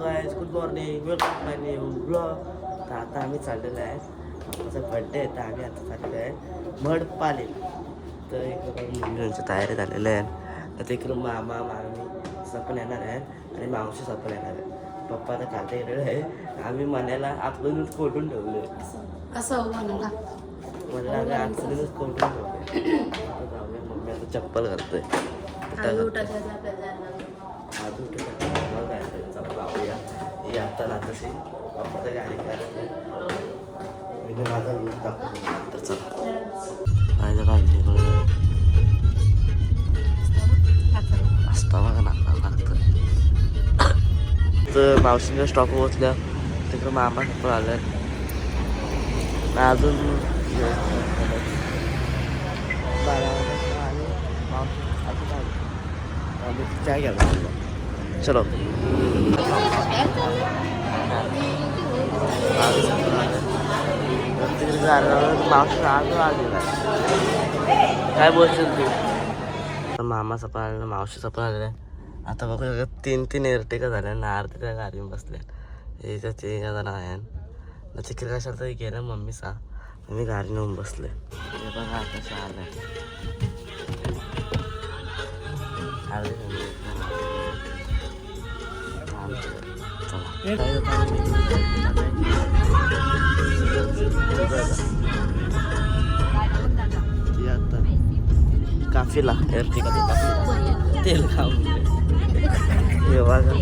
Good morning welcome my new blog तर आता आम्ही चाललेलो आहे. आमचा बड्डे आहे तर आम्ही आता चाललेलो आहे मडपाले. तर इकडं तयारी झालेली आहे तर तिकडून मामा मामी सपन येणार आहे आणि मावशी सपन येणार आहे पप्पा तर काल गेलेलं आहे आम्ही मनाला आतमधूनच कोटून ठेवले म्हणाला मला आम्ही आतमधूनच कोटून ठेवले जाऊया मम्मी आता चप्पल घालतोय. ही आता ना तशी पप्पा तर गाडी मी तर चला. माझ्या काळजी असता बघा लागणार लागतं तर मावशींच्या स्टॉप पोहोचल्या तिकडं मामा पण आलं अजून बारा चाय घ्यायला चलो. मावशी आलेला काय बोलशील तू मामा मामाचा पण आलेला मावशी पण आलेला आता बघू तीन तीन एअरटेका झाल्या ना अर्ध्या त्या गाडीवर बसल्या याच्या ते जण आहे ना तिकडे कशाला तरी गेलं मम्मी सा. मी गाडी नेऊन बसले. बघा आता आलं आले आता काफिला काफिला तेल खाऊन. हे बघा.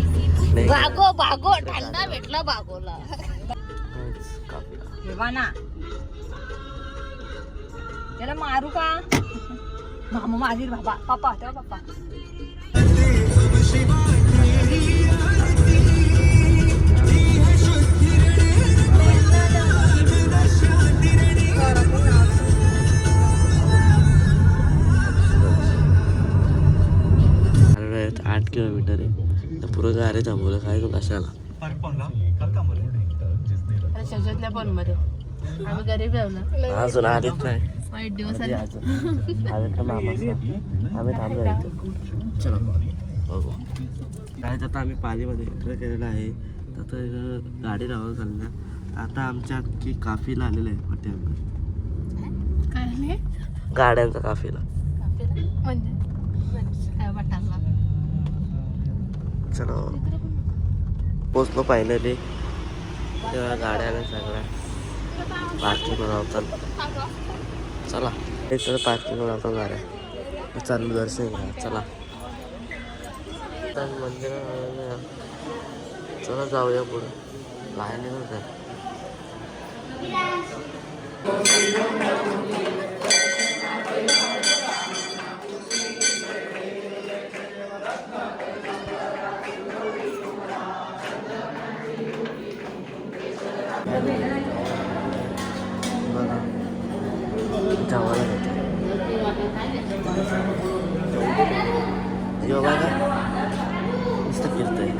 नाही. भागो भागो थंडा भेटला भागोला काफिला. ना. त्याला मारू का? मामा मारील बाबा. पप्पा तेव्हा पप्पा. पुरं गाडी थांबवलं. काय तू कशाला? पण मध्ये. आम्ही गरीब ठेवलं अजून आलीच नाही. वाईट दिवस आधी अजून का मामा आम्ही थांबलो इथे. चलो. बघू. काय तर आता आम्ही पालीमध्ये एंटर केलेलं आहे. तर आता इथं गाडी लावून चालल्या. आता आमच्या अख्खी काफीला आलेलं आहे हॉटेलवर काय आले गाड्यांचा काफीला म्हणजे काय वाटायला चलो पोचलो फायनली तेव्हा गाड्या आल्या सगळ्या. पार्किंग लावतात चला. इथं पार्किंग लावतात गाड्या? चालू दर्शन घ्या चला. मंदिर चला जाऊया पुढं. बाहेर निघत जाईल नुसतं फिरतंय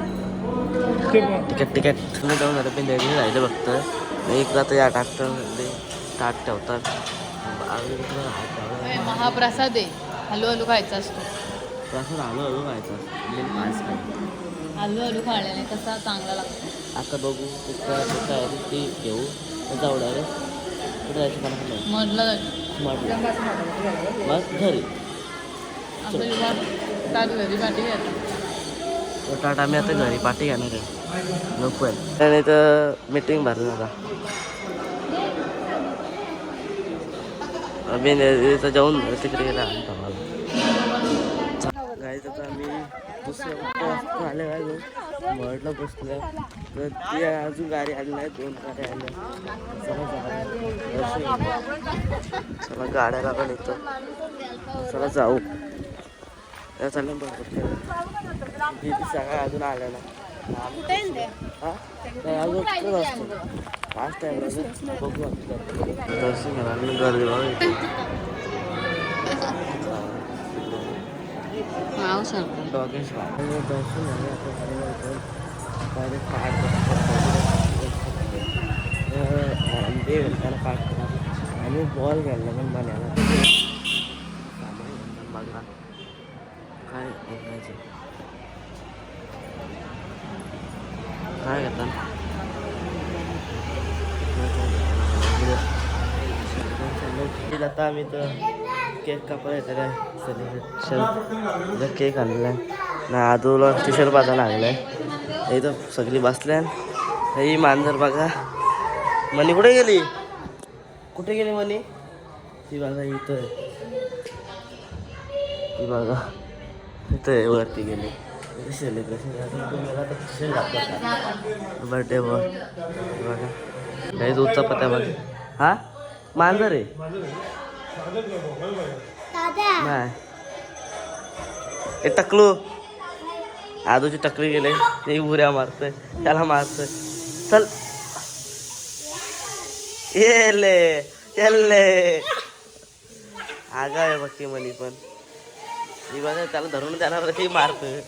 तिकीट तिकीट तुम्ही जाऊन झालं पण रेडी राहिलं फक्त इकडं तर या टाकतं ताट ठेवतात. महाप्रसाद आहे हलू हलू खायचा असतो तसं हळू हळू व्हायचं म्हणजे पाच काय हलू हलू खाण्याने कसा चांगला लागतो आता बघू कुठं कुठं आहे ती घेऊ. तर जाऊ डायरेक्ट कुठं जायचं मला नाही मग घरी. तर टाटा आम्ही आता घरी पाठी घेणार आहे. नको आहे. त्याने तर मीटिंग भरली आता. आम्ही इथं जाऊन तिकडे गेला. आम्ही दुसऱ्या आले काय म्हटलं बसलं. तर ती अजून गाडी आली नाही दोन गाड्या आल्या चला गाड्याला पण येतो. चला जाऊ. या चाललं बरोबर. दीदी सगळ्या अजून आल्या ना हा? अजून कुठं असतो. फास्ट टाइम अजून बघू दर्शन घ्यायला गर्दी नाव सांग डॉगेश आणि दर्शन झाले आता इथं डायरेक्ट पाठ आंबे त्याला पाठ करायचं आणि बॉल घ्यायला पण बनायला बघा काय बघायचं काय घेता आता आम्ही तर केक कापायला येतो चल केक आणलाय. ना आदूला टी-शर्ट बाजा लागलाय. इथं सगळी बसल्या. ही मांजर बघा. मनी कुठे गेली? कुठे गेली मनी? ती बघा इथं आहे. ती बघा. इथं आहे वरती गेली. सेलिब्रेशन बर्थडे बघा. काही दूधचा पत्ता बघा. हा? मांजर आहे. नाही हे टकलू. आदूची टकली गेले. ते उऱ्या मारतोय. त्याला मारतोय. चल. येले येले. आगा आहे बघ ती मनी पण. ही बघा त्याला धरून देणार ही मारतोय.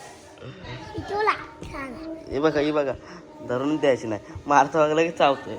हे बघा ही बघा. धरून द्यायची नाही. मारतो बघा की चावतोय.